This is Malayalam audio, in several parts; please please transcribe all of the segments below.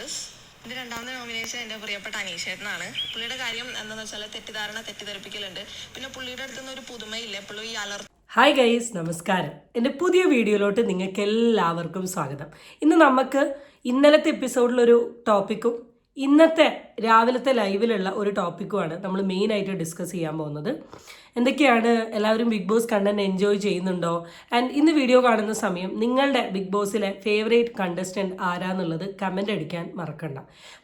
ദിസ് എന്റെ രണ്ടാമത്തെ നോമിനേഷൻ എന്റെ പ്രിയപ്പെട്ട അനീഷേട്ടനാണ്. പുള്ളിയുടെ കാര്യം എന്താണെന്ന് വെച്ചാൽ തെറ്റിദ്ധാരണ തെറ്റിദ്ധരിപ്പിക്കലുണ്ട്. പിന്നെ പുള്ളിയുടെ അടുത്തുനിന്ന് ഒരു പുതുമയില്ല എപ്പോഴും ഈ അലർ ഹായ് ഗൈസ് നമസ്കാരം. എന്റെ പുതിയ വീഡിയോയിലോട്ട് നിങ്ങൾക്ക് എല്ലാവർക്കും സ്വാഗതം. ഇന്ന് നമുക്ക് ഇന്നലത്തെ എപ്പിസോഡിലൊരു ടോപ്പിക്കും ഇന്നത്തെ രാവിലത്തെ ലൈവിലുള്ള ഒരു ടോപ്പിക്കുമാണ് നമ്മൾ മെയിനായിട്ട് ഡിസ്കസ് ചെയ്യാൻ പോകുന്നത്. എന്തൊക്കെയാണ് എല്ലാവരും ബിഗ് ബോസ് കണ്ടന്റ് എൻജോയ് ചെയ്യുന്നുണ്ടോ? ആൻഡ് ഇന്ന് വീഡിയോ കാണുന്ന സമയം നിങ്ങളുടെ ബിഗ് ബോസിലെ ഫേവറേറ്റ് കണ്ടസ്റ്റന്റ് ആരാന്നുള്ളത് കമന്റ് അടിക്കാൻ മറക്കണ്ട.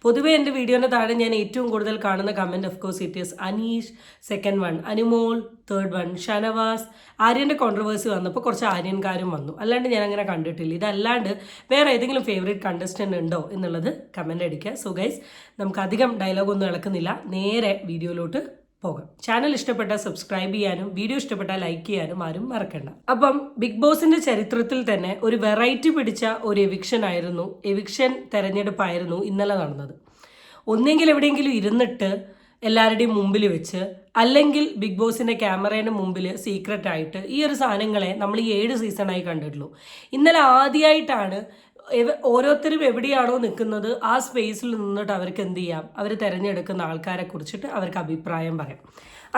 പൊതുവേ എന്റെ വീഡിയോന്റെ താഴെ ഞാൻ ഏറ്റവും കൂടുതൽ കാണുന്ന comment of course it is Aneesh second one Anumol third one Shanavas ആര്യന്റെ controversy വന്നപ്പോൾ കുറച്ച് ആര്യൻകാരും വന്നു. അല്ലാണ്ട് ഞാൻ അങ്ങനെ കണ്ടിട്ടില്ല. ഇതല്ലാണ്ട് വേറെ ഏതെങ്കിലും ഫേവറേറ്റ് കണ്ടസ്റ്റന്റ് ഉണ്ടോ എന്നുള്ളത് കമന്റ് അടിക്കുക. സോ ഗൈസ് നമുക്ക് അധികം ഡയലോഗ് ഒന്നും ഇളക്കുന്നില്ല. നേരെ വീഡിയോയിലോട്ട് പോകാം. ചാനൽ ഇഷ്ടപ്പെട്ട സബ്സ്ക്രൈബ് ചെയ്യാനും വീഡിയോ ഇഷ്ടപ്പെട്ട ലൈക്ക് ചെയ്യാനും ആരും മറക്കണ്ട. അപ്പം ബിഗ് ബോസിന്റെ ചരിത്രത്തിൽ തന്നെ ഒരു വെറൈറ്റി പിടിച്ച ഒരു എവിക്ഷൻ ആയിരുന്നു. എവിക്ഷൻ തെരഞ്ഞെടുപ്പായിരുന്നു ഇന്നലെ നടന്നത്. ഒന്നെങ്കിൽ എവിടെയെങ്കിലും ഇരുന്നിട്ട് എല്ലാവരുടെയും മുമ്പിൽ വെച്ച് അല്ലെങ്കിൽ ബിഗ് ബോസിന്റെ ക്യാമറയുടെ മുമ്പിൽ സീക്രട്ട് ആയിട്ട് ഈ ഒരു സാധനങ്ങളെ നമ്മൾ ഈ ഏഴ് സീസണായി കണ്ടിട്ടുള്ളൂ. ഇന്നലെ ആദ്യമായിട്ടാണ് ഓരോരുത്തരും എവിടെയാണോ നിൽക്കുന്നത് ആ സ്പേസിൽ നിന്നിട്ട് അവർക്ക് എന്ത് ചെയ്യാം? അവർ തിരഞ്ഞെടുക്കുന്ന ആൾക്കാരെ കുറിച്ചിട്ട് അവർക്ക് അഭിപ്രായം പറയാം.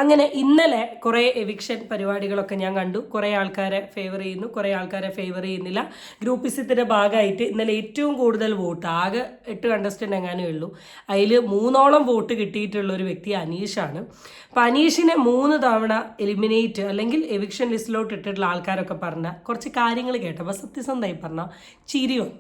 അങ്ങനെ ഇന്നലെ കുറേ എവിക്ഷൻ പരിപാടികളൊക്കെ ഞാൻ കണ്ടു. കുറേ ആൾക്കാരെ ഫേവർ ചെയ്യുന്നു കുറേ ആൾക്കാരെ ഫേവർ ചെയ്യുന്നില്ല. ഗ്രൂപ്പിസത്തിന്റെ ഭാഗമായിട്ട് ഇന്നലെ ഏറ്റവും കൂടുതൽ വോട്ട് ആകെ എട്ട് കണ്ടസ്റ്റന്റ് എങ്ങാനേ ഉള്ളൂ. അതിൽ മൂന്നോളം വോട്ട് കിട്ടിയിട്ടുള്ള ഒരു വ്യക്തി അനീഷാണ്. അപ്പം അനീഷിനെ മൂന്ന് തവണ എലിമിനേറ്റ് അല്ലെങ്കിൽ എവിക്ഷൻ ലിസ്റ്റിലോട്ട് ഇട്ടിട്ടുള്ള ആൾക്കാരൊക്കെ പറഞ്ഞ കുറച്ച് കാര്യങ്ങൾ കേട്ടപ്പോൾ സത്യസന്ധമായി പറഞ്ഞാൽ ചിരി വന്നു.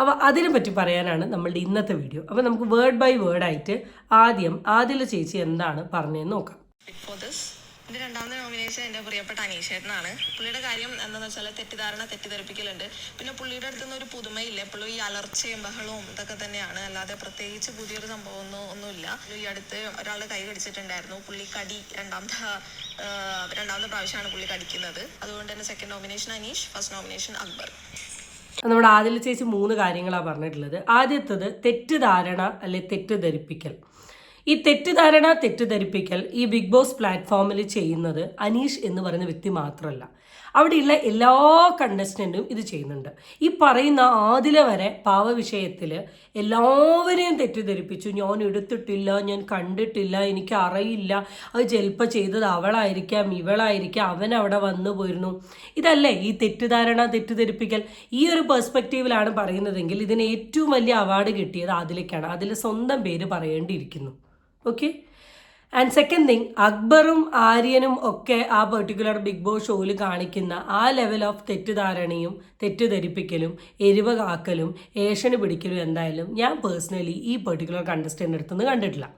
അപ്പോൾ അതിനെ പറ്റി പറയാനാണ് നമ്മളുടെ ഇന്നത്തെ വീഡിയോ അപ്പോൾ നമുക്ക് വേർഡ് ബൈ വേർഡ് ആയിട്ട് ആദ്യം ആദില ചേച്ചി എന്താണ് പറഞ്ഞതെന്ന് നോക്കാം. ഫോർ ദിസ് എന്റെ രണ്ടാമത്തെ നോമിനേഷൻ എന്റെ പ്രിയപ്പെട്ട അനീഷേട്ടനാണ്. പുള്ളിയുടെ കാര്യം എന്താണെന്ന് വെച്ചാൽ തെറ്റിദ്ധാരണ തെറ്റിദ്ധരിപ്പിക്കലുണ്ട്. പിന്നെ പുള്ളിയുടെ അടുത്തുനിന്ന് ഒരു പുതുമയില്ല. എപ്പോഴും ഈ അലർച്ചയും ബഹളവും ഇതൊക്കെ തന്നെയാണ്. അല്ലാതെ പ്രത്യേകിച്ച് പുതിയൊരു സംഭവമൊന്നും ഒന്നുമില്ല. ഈ അടുത്ത് ഒരാളുടെ കൈ കടിച്ചിട്ടുണ്ടായിരുന്നു. പുള്ളി കടി രണ്ടാമത്തെ രണ്ടാമത്തെ പ്രാവശ്യമാണ് പുള്ളി കടിക്കുന്നത്. അതുകൊണ്ട് തന്നെ second nomination Anish first nomination Akbar. നമ്മുടെ ആദില ചേച്ചി മൂന്ന് കാര്യങ്ങളാണ് പറഞ്ഞിട്ടുള്ളത്. ആദ്യത്തത് തെറ്റിദ്ധാരണ അല്ലെ തെറ്റിദ്ധരിപ്പിക്കൽ. ഈ തെറ്റിദ്ധാരണ തെറ്റിദ്ധരിപ്പിക്കൽ ഈ ബിഗ് ബോസ് പ്ലാറ്റ്ഫോമിൽ ചെയ്യുന്നത് അനീഷ് എന്ന് പറയുന്ന വ്യക്തി മാത്രമല്ല. അവിടെയുള്ള എല്ലാ കണ്ടസ്റ്റന്റും ഇത് ചെയ്യുന്നുണ്ട്. ഈ പറയുന്ന ആദില വരെ പാവ വിഷയത്തിൽ എല്ലാവരെയും തെറ്റിദ്ധരിപ്പിച്ചു. ഞാൻ എടുത്തിട്ടില്ല ഞാൻ കണ്ടിട്ടില്ല എനിക്ക് അറിയില്ല. അത് ചിലപ്പോൾ ചെയ്തത് അവളായിരിക്കാം ഇവളായിരിക്കാം അവൻ അവിടെ വന്നു പോയിരുന്നു. ഇതല്ലേ ഈ തെറ്റിദ്ധാരണ തെറ്റിദ്ധരിപ്പിക്കൽ? ഈ ഒരു പെർസ്പെക്റ്റീവിലാണ് പറയുന്നതെങ്കിൽ ഇതിന് ഏറ്റവും വലിയ അവാർഡ് കിട്ടിയത് അതിലേക്കാണ് അതിൽ സ്വന്തം പേര് പറയേണ്ടിയിരിക്കുന്നു. ഓക്കെ ആൻഡ് സെക്കൻഡ് തിങ് അക്ബറും ആര്യനും ഒക്കെ ആ പെർട്ടിക്കുലർ ബിഗ് ബോസ് ഷോയിൽ കാണിക്കുന്ന ആ ലെവൽ ഓഫ് തെറ്റിദ്ധാരണയും തെറ്റിദ്ധരിപ്പിക്കലും എരിവ കാക്കലും ഏഷന് പിടിക്കലും എന്തായാലും ഞാൻ പേഴ്സണലി ഈ പെർട്ടിക്കുലർ കണ്ടസ്റ്റന്റ് അടുത്തുനിന്ന് കണ്ടിട്ടില്ല.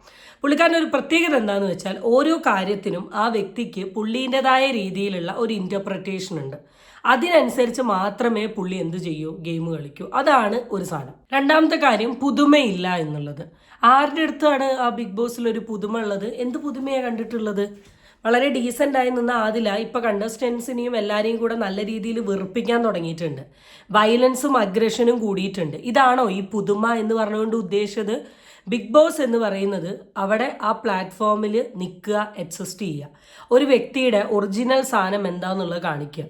പുള്ളിക്കാരന്റെ ഒരു പ്രത്യേകത എന്താണെന്ന് വെച്ചാൽ ഓരോ കാര്യത്തിനും ആ വ്യക്തിക്ക് പുള്ളീന്റെതായ രീതിയിലുള്ള ഒരു ഇന്റർപ്രിട്ടേഷൻ ഉണ്ട്. അതിനനുസരിച്ച് മാത്രമേ പുള്ളി എന്ത് ചെയ്യൂ? ഗെയിം കളിക്കൂ. അതാണ് ഒരു സാധനം. രണ്ടാമത്തെ കാര്യം പുതുമയില്ല എന്നുള്ളത്. ആരുടെ അടുത്താണ് ആ ബിഗ് ബോസിൽ ഒരു പുതുമ ഉള്ളത്? എന്ത് പുതുമയാണ് കണ്ടിട്ടുള്ളത്? വളരെ ഡീസന്റായി നിന്ന ആദില ഇപ്പൊ കണ്ടസ്റ്റൻസിനെയും എല്ലാരെയും കൂടെ നല്ല രീതിയിൽ വെറുപ്പിക്കാൻ തുടങ്ങിയിട്ടുണ്ട്. വയലൻസും അഗ്രഷനും കൂടിയിട്ടുണ്ട്. ഇതാണോ ഈ പുതുമ എന്ന് പറഞ്ഞുകൊണ്ട് ഉദ്ദേശിച്ചത്? ബിഗ് ബോസ് എന്ന് പറയുന്നത് അവിടെ ആ പ്ലാറ്റ്ഫോമിൽ നിൽക്കുക എക്സിസ്റ്റ് ചെയ്യുക. ഒരു വ്യക്തിയുടെ ഒറിജിനൽ സാധനം എന്താണെന്നുള്ളത് കാണിക്കുക.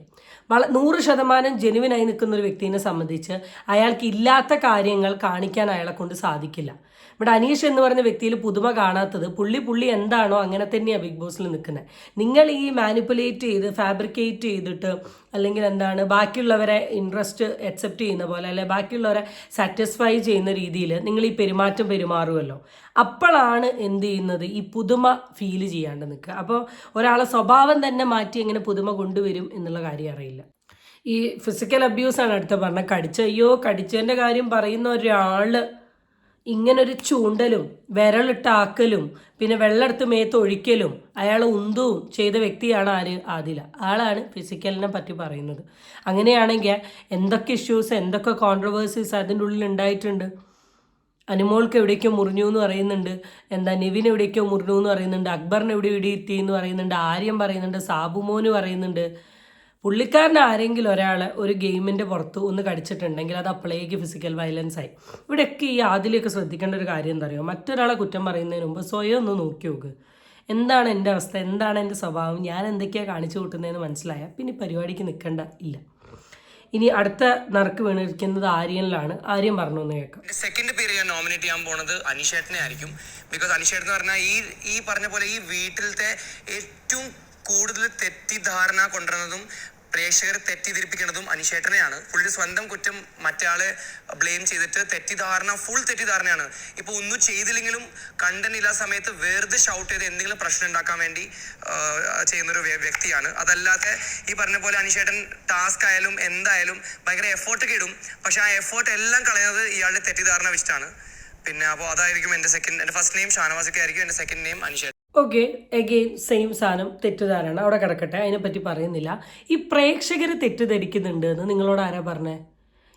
വള നൂറ് ശതമാനം ജെനുവിനായി നിൽക്കുന്ന ഒരു വ്യക്തിനെ സംബന്ധിച്ച് അയാൾക്ക് ഇല്ലാത്ത കാര്യങ്ങൾ കാണിക്കാൻ അയാളെ കൊണ്ട് സാധിക്കില്ല. ഇവിടെ അനീഷ് എന്ന് പറയുന്ന വ്യക്തിയിൽ പുതുമ കാണാത്തത് പുള്ളി പുള്ളി എന്താണോ അങ്ങനെ തന്നെയാണ് ബിഗ് ബോസിൽ നിൽക്കുന്നത് നിങ്ങൾ ഈ മാനിപ്പുലേറ്റ് ചെയ്ത് ഫാബ്രിക്കേറ്റ് ചെയ്തിട്ട് അല്ലെങ്കിൽ എന്താണ് ബാക്കിയുള്ളവരെ ഇൻട്രസ്റ്റ് അക്സെപ്റ്റ് ചെയ്യുന്ന പോലെ അല്ലെ ബാക്കിയുള്ളവരെ സാറ്റിസ്ഫൈ ചെയ്യുന്ന രീതിയിൽ നിങ്ങൾ ഈ പെരുമാറ്റം പെരുമാറുമല്ലോ അപ്പോഴാണ് എന്ത് ചെയ്യുന്നത് ഈ പുതുമ ഫീൽ ചെയ്യാണ്ട് നിൽക്കുക. അപ്പോൾ ഒരാളെ സ്വഭാവം തന്നെ മാറ്റി എങ്ങനെ പുതുമ കൊണ്ടുവരും എന്നുള്ള കാര്യം അറിയില്ല. ഈ ഫിസിക്കൽ അബ്യൂസാണ് അടുത്ത പറഞ്ഞത്. കടിച്ചയ്യോ കടിച്ചതിന്റെ കാര്യം പറയുന്ന ഒരാൾ ഇങ്ങനൊരു ചൂണ്ടലും വിരളിട്ടാക്കലും പിന്നെ വെള്ളമെടുത്ത് മേത്ത് ഒഴിക്കലും അയാൾ ഉന്തും ചെയ്ത വ്യക്തിയാണ് ആര്? ആദില. ആളാണ് ഫിസിക്കലിനെ പറ്റി പറയുന്നത്. അങ്ങനെയാണെങ്കിൽ എന്തൊക്കെ ഇഷ്യൂസ് എന്തൊക്കെ കോൺട്രവേഴ്സീസ് അതിന്റെ ഉള്ളിൽ ഉണ്ടായിട്ടുണ്ട്? അനുമോൾക്ക് എവിടേക്കോ മുറിഞ്ഞു എന്ന് പറയുന്നുണ്ട്. എന്താ നിവിൻ എവിടേക്കോ മുറിഞ്ഞു എന്ന് പറയുന്നുണ്ട്. അക്ബറിന് എവിടെ എവിടെ എത്തി എന്ന് പറയുന്നുണ്ട്. ആര്യം പറയുന്നുണ്ട്. സാബുമോന് പറയുന്നുണ്ട്. പുള്ളിക്കാരൻ ആരെങ്കിലും ഒരാൾ ഒരു ഗെയിമിന്റെ പുറത്ത് ഒന്ന് കടിച്ചിട്ടുണ്ടെങ്കിൽ അത് അപ്പോഴേക്ക് ഫിസിക്കൽ വയലൻസ് ആയി. ഇവിടെയൊക്കെ ഈ ആദിലൊക്കെ ശ്രദ്ധിക്കേണ്ട ഒരു കാര്യം എന്താ പറയുക മറ്റൊരാളെ കുറ്റം പറയുന്നതിന് മുമ്പ് സ്വയം ഒന്ന് നോക്കി നോക്ക്. എന്താണ് എന്റെ അവസ്ഥ? എന്താണ് എന്റെ സ്വഭാവം? ഞാൻ എന്തൊക്കെയാണ് കാണിച്ചു കൂട്ടുന്നതെന്ന് മനസ്സിലായാൽ പിന്നെ പരിപാടിക്ക് നിൽക്കേണ്ട ഇല്ല. ഇനി അടുത്ത നറുക്ക് വീണിരിക്കുന്നത് ആര്യനിലാണ്. ആര്യൻ പറഞ്ഞു എന്ന് കേൾക്കാം. സെക്കൻഡ് പേര് ഞാൻ നോമിനേറ്റ് ചെയ്യാൻ പോണത് അനിഷേട്ടനെ ആയിരിക്കും. ബിക്കോസ് അനിഷേട്ടൻ എന്ന് പറഞ്ഞാൽ ഈ ഈ പറഞ്ഞ പോലെ ഈ വീട്ടിലത്തെ ഏറ്റവും കൂടുതൽ തെറ്റിദ്ധാരണ കൊണ്ടുവരുന്നതും പ്രേക്ഷകരെ തെറ്റിദ്ധരിപ്പിക്കുന്നതും അനിഷേട്ടനെയാണ്. പുള്ളി സ്വന്തം കുറ്റം മറ്റേ ബ്ലെയിം ചെയ്തിട്ട് തെറ്റിദ്ധാരണ ഫുൾ തെറ്റിദ്ധാരണയാണ്. ഇപ്പൊ ഒന്നും ചെയ്തില്ലെങ്കിലും കണ്ടന്റ് സമയത്ത് വെറുതെ ഷൗട്ട് ചെയ്ത് എന്തെങ്കിലും പ്രശ്നം ഉണ്ടാക്കാൻ വേണ്ടി ചെയ്യുന്നൊരു വ്യക്തിയാണ്. അതല്ലാതെ ഈ പറഞ്ഞ പോലെ അനിഷേട്ടൻ ടാസ്ക് ആയാലും എന്തായാലും ഭയങ്കര എഫേർട്ട് ഇടും. പക്ഷെ ആ എഫേർട്ട് എല്ലാം കളയുന്നത് ഇയാളുടെ തെറ്റിദ്ധാരണ വെച്ചിട്ടാണ്. പിന്നെ അപ്പോൾ അതായിരിക്കും എന്റെ സെക്കൻഡ് എന്റെ ഫസ്റ്റ് നെയിം ഷാനവാസിക്കായിരിക്കും എന്റെ സെക്കൻഡ് നെയിം അനിഷേട്ടൻ. ഓക്കെ എഗെയിൻ സെയിം സാധനം തെറ്റിദ്ധാരണ. അവിടെ കിടക്കട്ടെ അതിനെപ്പറ്റി പറയുന്നില്ല. ഈ പ്രേക്ഷകർ തെറ്റിദ്ധരിക്കുന്നുണ്ട് എന്ന് നിങ്ങളോട് ആരാ പറഞ്ഞേ?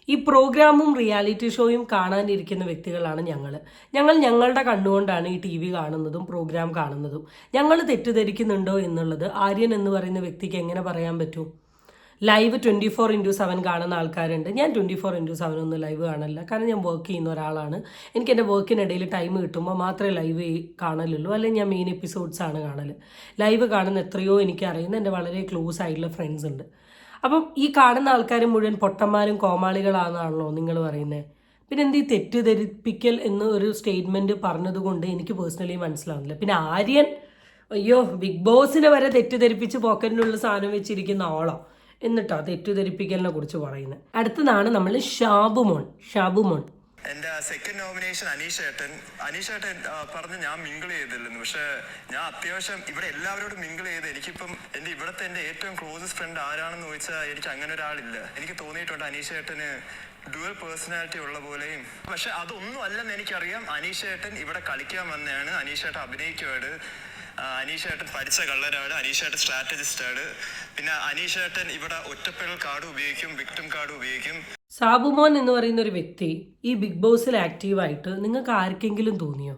ഈ പ്രോഗ്രാമും റിയാലിറ്റി ഷോയും കാണാനിരിക്കുന്ന വ്യക്തികളാണ് ഞങ്ങൾ ഞങ്ങൾ ഞങ്ങളുടെ കണ്ണുകൊണ്ടാണ് ഈ ടി വി കാണുന്നതും പ്രോഗ്രാം കാണുന്നതും. ഞങ്ങൾ തെറ്റിദ്ധരിക്കുന്നുണ്ടോ എന്നുള്ളത് ആര്യൻ എന്ന് പറയുന്ന വ്യക്തിക്ക് എങ്ങനെ പറയാൻ പറ്റും? Live twenty four into seven കാണുന്ന ആൾക്കാരുണ്ട്. ഞാൻ ട്വന്റി ഫോർ ഇന്റു സെവൻ ഒന്നും ലൈവ് കാണില്ല കാരണം ഞാൻ വർക്ക് ചെയ്യുന്ന ഒരാളാണ്. എനിക്ക് എന്റെ വർക്കിനിടയിൽ ടൈം കിട്ടുമ്പോൾ മാത്രമേ ലൈവ് കാണലുള്ളൂ. അല്ലെങ്കിൽ ഞാൻ മെയിൻ എപ്പിസോഡ്സ് ആണ് കാണൽ ലൈവ് കാണുന്ന എത്രയോ എനിക്കറിയുന്ന എന്റെ വളരെ ക്ലോസ് ആയിട്ടുള്ള ഫ്രണ്ട്സ് ഉണ്ട്. അപ്പം ഈ കാണുന്ന ആൾക്കാർ മുഴുവൻ പൊട്ടന്മാരും കോമാളികളാണെന്നാണല്ലോ നിങ്ങൾ പറയുന്നത് പിന്നെ എന്ത് ഈ തെറ്റിദ്ധരിപ്പിക്കൽ എന്ന് ഒരു സ്റ്റേറ്റ്മെന്റ് പറഞ്ഞതുകൊണ്ട് എനിക്ക് പേഴ്സണലി മനസ്സിലാവുന്നില്ല. പിന്നെ ആര്യൻ അയ്യോ ബിഗ് ബോസിനെ വരെ തെറ്റിദ്ധരിപ്പിച്ച് പോക്കറ്റിനുള്ള സാധനം വെച്ചിരിക്കുന്ന ആളോ. എന്നിട്ടാ തെറ്റിദ്ധരിപ്പിക്കലിനെ കുറിച്ച് പറയുന്നത്. അടുത്തതാണ് നമ്മൾ ഷാബുമോൺ ഷാബുമോൺ എന്റെ സെക്കൻഡ് നോമിനേഷൻ അനീഷ് ഏട്ടൻ. അനീഷ് ഏട്ടൻ പറഞ്ഞ് ഞാൻ മിങ്കിൾ ചെയ്തില്ലെന്ന്. പക്ഷെ ഞാൻ അത്യാവശ്യം ഇവിടെ എല്ലാവരോടും മിങ്കിൾ ചെയ്ത് എനിക്കിപ്പം എന്റെ ഇവിടുത്തെ എന്റെ ഏറ്റവും ക്ലോസസ്റ്റ് ഫ്രണ്ട് ആരാണെന്ന് ചോദിച്ചാൽ എനിക്ക് അങ്ങനെ ഒരാളില്ല. എനിക്ക് തോന്നിയിട്ടുണ്ട് അനീഷ് ഏട്ടന് ഡുവൽ പേഴ്സണാലിറ്റി ഉള്ള പോലെയും. പക്ഷെ അതൊന്നും അല്ലെന്ന് എനിക്കറിയാം. അനീഷ് ഏട്ടൻ ഇവിടെ കളിക്കാൻ വന്നതാണ്. അനീഷ് ഏട്ടൻ അഭിനയിക്കുവാണ്. ആ, അനീഷ് ഏട്ടൻ പഠിച്ച കള്ളരാണ് അനീഷ് ഏട്ടൻ സ്ട്രാറ്റജിസ്റ്റ് ആണ്. പിന്നെ അനീഷ് ഏട്ടൻ ഇവിടെ ഒറ്റപ്പെടൽ കാർഡ് ഉപയോഗിക്കും വിക്ടിം കാർഡ് ഉപയോഗിക്കും. സാബുമോൻ എന്ന് പറയുന്ന ഒരു വ്യക്തി ഈ ബിഗ് ബോസിൽ ആക്റ്റീവായിട്ട് നിങ്ങൾക്ക് ആർക്കെങ്കിലും തോന്നിയോ?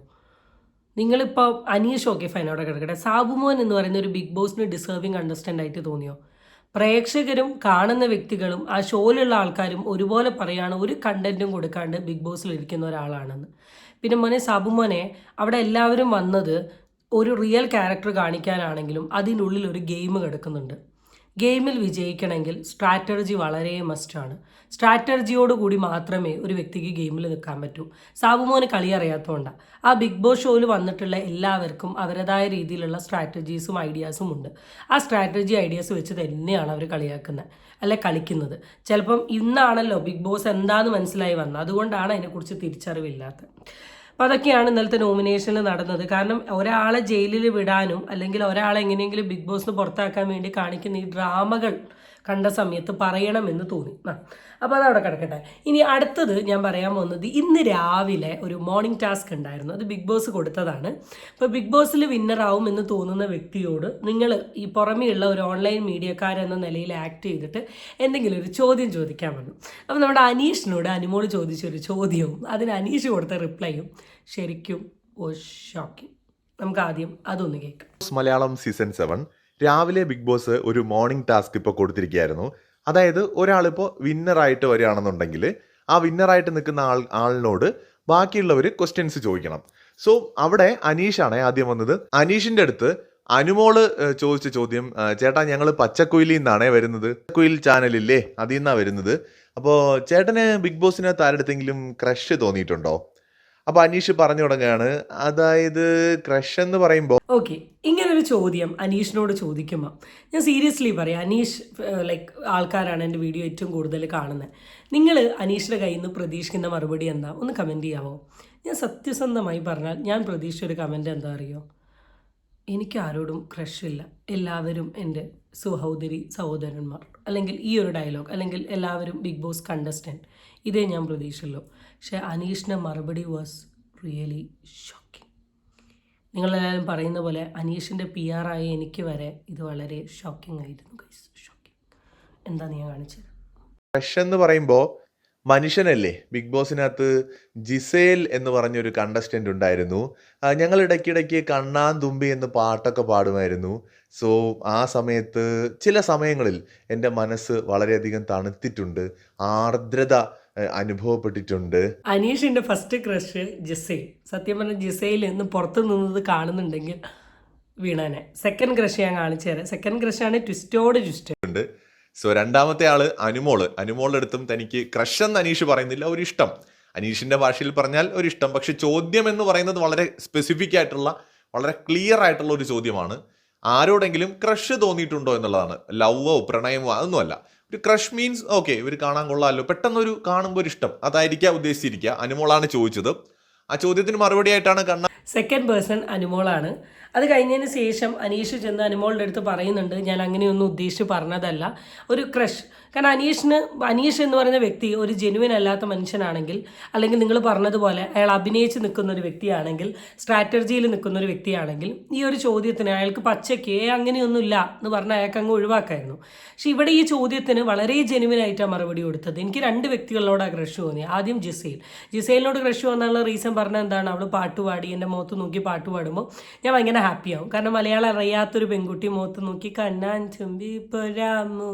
നിങ്ങളിപ്പോൾ അനീഷ് ഓക്കെ അവിടെ കിടക്കട്ടെ. സാബുമോൻ എന്ന് പറയുന്ന ഒരു ബിഗ് ബോസിന് ഡിസേർവിങ് അണ്ടർസ്റ്റാൻഡ് ആയിട്ട് തോന്നിയോ? പ്രേക്ഷകരും കാണുന്ന വ്യക്തികളും ആ ഷോയിലുള്ള ആൾക്കാരും ഒരുപോലെ പറയാണ് ഒരു കണ്ടന്റും കൊടുക്കാണ്ട് ബിഗ് ബോസിൽ ഇരിക്കുന്ന ഒരാളാണെന്ന്. പിന്നെ മോനെ സാബുമോനെ അവിടെ എല്ലാവരും വന്നത് ഒരു റിയൽ ക്യാരക്ടർ കാണിക്കാനാണെങ്കിലും അതിനുള്ളിൽ ഒരു ഗെയിം കിടക്കുന്നുണ്ട്. ഗെയിമിൽ വിജയിക്കണമെങ്കിൽ സ്ട്രാറ്റജി വളരെ മസ്റ്റാണ് സ്ട്രാറ്റജിയോട് കൂടി മാത്രമേ ഒരു വ്യക്തിക്ക് ഗെയിമിൽ നിൽക്കാൻ പറ്റൂ. സാബുമോന് കളി അറിയാത്തതുകൊണ്ടാണ് ആ ബിഗ് ബോസ് ഷോയിൽ വന്നിട്ടുള്ള എല്ലാവർക്കും അവരുടേതായ രീതിയിലുള്ള സ്ട്രാറ്റജീസും ഐഡിയാസും ഉണ്ട്. ആ സ്ട്രാറ്റജി ഐഡിയാസ് വെച്ച് തന്നെയാണ് അവർ കളിയാക്കുന്നത് അല്ലെ കളിക്കുന്നത്. ചിലപ്പം ഇന്നാണല്ലോ ബിഗ് ബോസ് എന്താണെന്ന് മനസ്സിലായി വന്നത്. അതുകൊണ്ടാണ് അതിനെക്കുറിച്ച് തിരിച്ചറിവില്ലാത്തത്. അപ്പോൾ അതൊക്കെയാണ് ഇന്നലത്തെ നോമിനേഷനിൽ നടന്നത്. കാരണം ഒരാളെ ജയിലിൽ വിടാനും അല്ലെങ്കിൽ ഒരാളെ എങ്ങനെയെങ്കിലും ബിഗ് ബോസിന് പുറത്താക്കാൻ വേണ്ടി കാണിക്കുന്ന ഈ ഡ്രാമകൾ കണ്ട സമയത്ത് പറയണമെന്ന് തോന്നി. ആ അപ്പോൾ അതവിടെ കിടക്കട്ടെ. ഇനി അടുത്തത് ഞാൻ പറയാൻ പോകുന്നത് ഇന്ന് രാവിലെ ഒരു മോർണിംഗ് ടാസ്ക് ഉണ്ടായിരുന്നു. അത് ബിഗ് ബോസ് കൊടുത്തതാണ്. അപ്പോൾ ബിഗ് ബോസിൽ വിന്നറാവും എന്ന് തോന്നുന്ന വ്യക്തിയോട് നിങ്ങൾ ഈ പുറമെയുള്ള ഒരു ഓൺലൈൻ മീഡിയക്കാരെന്ന നിലയിൽ ആക്ട് ചെയ്തിട്ട് എന്തെങ്കിലും ഒരു ചോദ്യം ചോദിക്കാൻ വന്നു. അപ്പോൾ നമ്മുടെ അനീഷിനോട് അനുമോൾ ചോദിച്ചൊരു ചോദ്യവും അതിന് അനീഷ് കൊടുത്ത റിപ്ലൈയും ശരിക്കും ഓ ഷോക്കിംഗ് നമുക്ക് ആദ്യം അതൊന്ന് കേൾക്കാം. മലയാളം സീസൺ സെവൻ രാവിലെ ബിഗ് ബോസ് ഒരു മോർണിംഗ് ടാസ്ക് ഇപ്പോൾ കൊടുത്തിരിക്കുകയായിരുന്നു. അതായത് ഒരാളിപ്പോൾ വിന്നറായിട്ട് വരികയാണെന്നുണ്ടെങ്കിൽ ആ വിന്നറായിട്ട് നിൽക്കുന്ന ആൾ ആളിനോട് ബാക്കിയുള്ളവർ ക്വസ്റ്റ്യൻസ് ചോദിക്കണം. സോ അവിടെ അനീഷാണ് ആദ്യം വന്നത്. അനീഷിന്റെ അടുത്ത് അനുമോൾ ചോദിച്ച ചോദ്യം ചേട്ടാ ഞങ്ങൾ പച്ചക്കുയിലിൽ നിന്നാണേ വരുന്നത്. കുയിൽ ചാനലില്ലേ അതിൽ നിന്നാണ് വരുന്നത്. അപ്പോൾ ചേട്ടന് ബിഗ് ബോസിനകത്ത് ആരുടെ ക്രഷ് തോന്നിയിട്ടുണ്ടോ? അപ്പോൾ അനീഷ് പറഞ്ഞു തുടങ്ങുകയാണ് അതായത് ക്രഷ് എന്ന് പറയുമ്പോൾ ഓക്കെ ഇങ്ങനൊരു ചോദ്യം അനീഷിനോട് ചോദിക്കുമ്പോൾ ഞാൻ സീരിയസ്ലി പറയാം അനീഷ് ലൈക്ക് ആൾക്കാരാണ് എന്റെ വീഡിയോ ഏറ്റവും കൂടുതൽ കാണുന്നത്. നിങ്ങൾ അനീഷിന്റെ കയ്യിൽ നിന്ന് പ്രതീക്ഷിക്കുന്ന മറുപടി എന്താ? ഒന്ന് കമന്റ് ചെയ്യാമോ ഞാൻ സത്യസന്ധമായി പറഞ്ഞാൽ ഞാൻ പ്രതീക്ഷിച്ച ഒരു കമന്റ് എന്താ അറിയോ? എനിക്ക് ആരോടും ക്രഷില്ല എല്ലാവരും എന്റെ സുഹോദരി സഹോദരന്മാർ. അല്ലെങ്കിൽ ഈ ഒരു ഡയലോഗ് അല്ലെങ്കിൽ എല്ലാവരും ബിഗ് ബോസ് കണ്ടസ്റ്റന്റ് ഇതേ ഞാൻ പ്രതീക്ഷയുള്ളൂ പക്ഷേ അനീഷിന്റെ മറുപടി വാസ് റിയലി ഷോക്കിംഗ് നിങ്ങളെല്ലാവരും പറയുന്ന പോലെ അനീഷിന്റെ പി ആയ എനിക്ക് വരെ ഇത് വളരെ ഷോക്കിംഗ് ആയിരുന്നു ഷോക്കിംഗ് എന്താ ഞാൻ കാണിച്ചത്? ക്രഷ് എന്ന് പറയുമ്പോൾ മനുഷ്യനല്ലേ? ബിഗ് ബോസിനകത്ത് ജിസേൽ എന്ന് പറഞ്ഞൊരു കണ്ടസ്റ്റന്റ് ഉണ്ടായിരുന്നു. ഞങ്ങൾ ഇടയ്ക്കിടയ്ക്ക് കണ്ണാൻ തുമ്പി എന്ന് പാട്ടൊക്കെ പാടുമായിരുന്നു. സോ ആ സമയത്ത് ചില സമയങ്ങളിൽ എന്റെ മനസ്സ് വളരെയധികം തണുത്തിട്ടുണ്ട്. ആർദ്രത അനുഭവപ്പെട്ടിട്ടുണ്ട്. അനീഷിന്റെ ഫസ്റ്റ് ക്രഷ് ജിസൈൽ. സത്യം പറഞ്ഞ ജിസൈൽ എന്ന് പുറത്തു നിന്നത് കാണുന്നുണ്ടെങ്കിൽ വീണാനെ. സെക്കൻഡ് ക്രഷ് ഞാൻ കാണിച്ചു തരാം. സെക്കൻഡ് ക്രഷാണ് ട്വിസ്റ്റോട് ട്വിസ്റ്റ്. ഉണ്ട്. സോ രണ്ടാമത്തെ ആൾ അനുമോൾ. അനുമോളുടെ അടുത്തും തനിക്ക് ക്രഷ് എന്ന് അനീഷ് പറയുന്നില്ല ഒരു ഇഷ്ടം അനീഷിന്റെ ഭാഷയിൽ പറഞ്ഞാൽ ഒരു ഇഷ്ടം പക്ഷെ ചോദ്യം എന്ന് പറയുന്നത് വളരെ സ്പെസിഫിക് ആയിട്ടുള്ള വളരെ ക്ലിയർ ആയിട്ടുള്ള ഒരു ചോദ്യമാണ്. ആരോടെങ്കിലും ക്രഷ് തോന്നിയിട്ടുണ്ടോ എന്നുള്ളതാണ്. ലവോ പ്രണയമോ അതൊന്നുമല്ല. ഒരു ക്രഷ് മീൻസ് ഓക്കെ ഇവർ കാണാൻ കൊള്ളാമല്ലോ. പെട്ടെന്നൊരു കാണുമ്പോൾ ഒരു ഇഷ്ടം അതായിരിക്കാം ഉദ്ദേശിച്ചിരിക്കുക. അനുമോളാണ് ചോദിച്ചത്. ആ ചോദ്യത്തിന് മറുപടി ആയിട്ടാണ് കണ്ണ സെക്കൻഡ് പേഴ്സൺ അനുമോളാണ്. അത് കഴിഞ്ഞതിന് ശേഷം അനീഷ് ചെന്ന് അനുമോളുടെ അടുത്ത് പറയുന്നുണ്ട് ഞാൻ അങ്ങനെയൊന്നും ഉദ്ദേശിച്ച് പറഞ്ഞതല്ല. ഒരു ക്രഷ് കാരണം അനീഷിന് അനീഷ് എന്ന് പറയുന്ന വ്യക്തി ഒരു ജെനുവിൻ അല്ലാത്ത മനുഷ്യനാണെങ്കിൽ അല്ലെങ്കിൽ നിങ്ങൾ പറഞ്ഞതുപോലെ അയാൾ അഭിനയിച്ച് നിൽക്കുന്ന ഒരു വ്യക്തിയാണെങ്കിൽ സ്ട്രാറ്റജിയിൽ നിൽക്കുന്ന ഒരു വ്യക്തിയാണെങ്കിൽ ഈ ഒരു ചോദ്യത്തിന് അയാൾക്ക് പച്ചയ്ക്ക് "ഏ, അങ്ങനെയൊന്നുമില്ല എന്ന് പറഞ്ഞാൽ അയാൾക്ക് അങ്ങ് ഒഴിവാക്കായിരുന്നു. പക്ഷെ ഇവിടെ ഈ ചോദ്യത്തിന് വളരെ ജെനുവിൻ ആയിട്ടാണ് മറുപടി കൊടുത്തത്. എനിക്ക് രണ്ട് വ്യക്തികളോടാണ് ക്രഷ് തോന്നി ആദ്യം ജിസൈൽ. ജിസൈലിനോട് ക്രഷ് വന്നാലുള്ള റീസൺ പറഞ്ഞാൽ എന്താണ്? അവൾ പാട്ട് പാടി എന്റെ മുഖത്ത് നോക്കി പാട്ട് പാടുമ്പോൾ ഞാൻ ഭയങ്കര ഹാപ്പിയാവും കാരണം മലയാളം അറിയാത്തൊരു പെൺകുട്ടി മുഖത്ത് നോക്കി കണ്ണാൻ ചുമ്പി പൊരാമു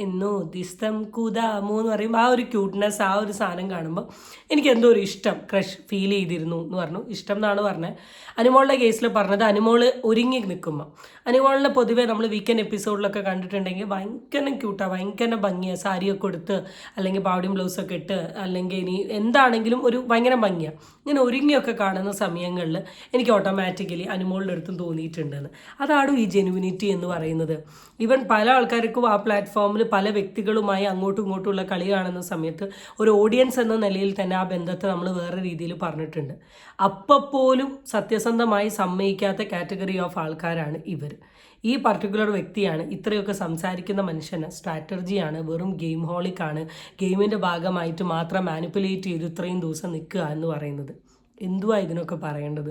എന്നോ ദിസ്തം കുതാമു എന്ന് പറയുമ്പോൾ ആ ഒരു ക്യൂട്ട്നെസ് ആ ഒരു സാധനം കാണുമ്പോൾ എനിക്ക് എന്തോ ഒരു ഇഷ്ടം ക്രഷ് ഫീൽ ചെയ്തിരുന്നു എന്ന് പറഞ്ഞു. ഇഷ്ടം എന്നാണ് പറഞ്ഞത്. അനുമോളുടെ കേസിൽ പറഞ്ഞത് അനുമോൾ ഒരുങ്ങി നിൽക്കുമ്പോൾ അനുമോളിനെ പൊതുവേ നമ്മൾ വീക്കെൻഡ് എപ്പിസോഡിലൊക്കെ കണ്ടിട്ടുണ്ടെങ്കിൽ ഭയങ്കര ക്യൂട്ടാണ് ഭയങ്കര ഭംഗിയാണ് സാരിയൊക്കെ കൊടുത്ത് അല്ലെങ്കിൽ പാവടിയും ബ്ലൗസൊക്കെ ഇട്ട് അല്ലെങ്കിൽ ഇനി എന്താണെങ്കിലും ഒരു ഭയങ്കര ഭംഗിയാണ് ഇങ്ങനെ ഒരുങ്ങിയൊക്കെ കാണുന്ന സമയങ്ങളിൽ എനിക്ക് ഓട്ടോമാറ്റിക്കലി അനുമോളുടെ അടുത്തും തോന്നിയിട്ടുണ്ടെന്ന്. അതാണ് ഈ ജെനുവിനിറ്റി എന്ന് പറയുന്നത്. ഈവൻ പല ആൾക്കാർക്കും ആ പ്ലാറ്റ്ഫോമിൽ പല വ്യക്തികളുമായി അങ്ങോട്ടും ഇങ്ങോട്ടുമുള്ള കളി കാണുന്ന സമയത്ത് ഒരു ഓഡിയൻസ് എന്ന നിലയിൽ തന്നെ ആ ബന്ധത്തെ നമ്മൾ വേറെ രീതിയിൽ പറഞ്ഞിട്ടുണ്ട്. അപ്പം പോലും സത്യസന്ധമായി സമ്മതിക്കാത്ത കാറ്റഗറി ഓഫ് ആൾക്കാരാണ് ഇവർ ഈ പർട്ടിക്കുലർ വ്യക്തിയാണ് ഇത്രയൊക്കെ സംസാരിക്കുന്ന മനുഷ്യന് സ്ട്രാറ്റജിയാണ് വെറും ഗെയിം ഹോളിക്കാണ് ഗെയിമിന്റെ ഭാഗമായിട്ട് മാത്രം മാനിപ്പുലേറ്റ് ചെയ്ത് ഇത്രയും ദിവസം നിൽക്കുക എന്ന് പറയുന്നത്. എന്തുവാ ഇതിനൊക്കെ പറയേണ്ടത്?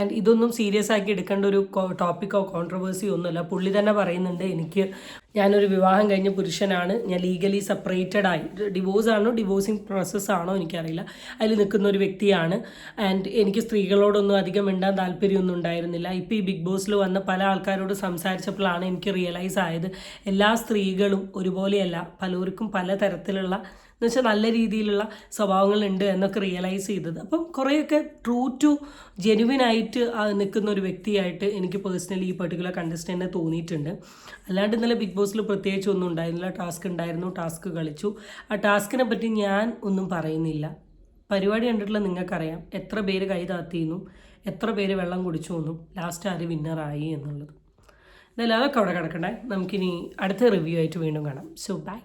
ആൻഡ് ഇതൊന്നും സീരിയസ് ആക്കി എടുക്കേണ്ട ഒരു ടോപ്പിക്കോ കോൺട്രവേഴ്സിയോ ഒന്നുമല്ല. പുള്ളി തന്നെ പറയുന്നുണ്ട് എനിക്ക് ഞാനൊരു വിവാഹം കഴിഞ്ഞ പുരുഷനാണ്. ഞാൻ ലീഗലി സെപ്പറേറ്റഡ് ആയി. ഡിവോഴ്സ് ആണോ ഡിവോഴ്സിങ് പ്രോസസ്സ് ആണോ എനിക്കറിയില്ല. അതിൽ നിൽക്കുന്ന ഒരു വ്യക്തിയാണ്. ആൻഡ് എനിക്ക് സ്ത്രീകളോടൊന്നും അധികം മിണ്ടാൻ താല്പര്യമൊന്നും ഉണ്ടായിരുന്നില്ല. ഇപ്പോൾ ഈ ബിഗ് ബോസിൽ വന്ന പല ആൾക്കാരോട് സംസാരിച്ചപ്പോഴാണ് എനിക്ക് റിയലൈസ് ആയത് എല്ലാ സ്ത്രീകളും ഒരുപോലെയല്ല. പലർക്കും പല തരത്തിലുള്ള എന്ന് വെച്ചാൽ നല്ല രീതിയിലുള്ള സ്വഭാവങ്ങളുണ്ട് എന്നൊക്കെ റിയലൈസ് ചെയ്തത്. അപ്പം കുറേയൊക്കെ ട്രൂ ടു ജെനുവിനായിട്ട് നിൽക്കുന്ന ഒരു വ്യക്തിയായിട്ട് എനിക്ക് പേഴ്സണലി ഈ പെർട്ടിക്കുലർ കണ്ടസ്റ്റന്റിനെ തോന്നിയിട്ടുണ്ട്. അല്ലാണ്ട് ഇന്നലെ ബിഗ് ബോസിൽ പ്രത്യേകിച്ച് ഒന്നും ഉണ്ടായിരുന്നില്ല. ടാസ്ക് ഉണ്ടായിരുന്നു ടാസ്ക് കളിച്ചു. ആ ടാസ്കിനെ പറ്റി ഞാൻ ഒന്നും പറയുന്നില്ല. പരിപാടി കണ്ടിട്ടുള്ള നിങ്ങൾക്കറിയാം. എത്ര പേര് കൈ താത്തിയെന്നും എത്ര പേര് വെള്ളം കുടിച്ചു എന്നും ലാസ്റ്റ് ആര് വിന്നറായി എന്നുള്ളത്. എന്തായാലും അതൊക്കെ അവിടെ കിടക്കണ്ടേ. നമുക്കിനി അടുത്ത റിവ്യൂ ആയിട്ട് വീണ്ടും കാണാം. So by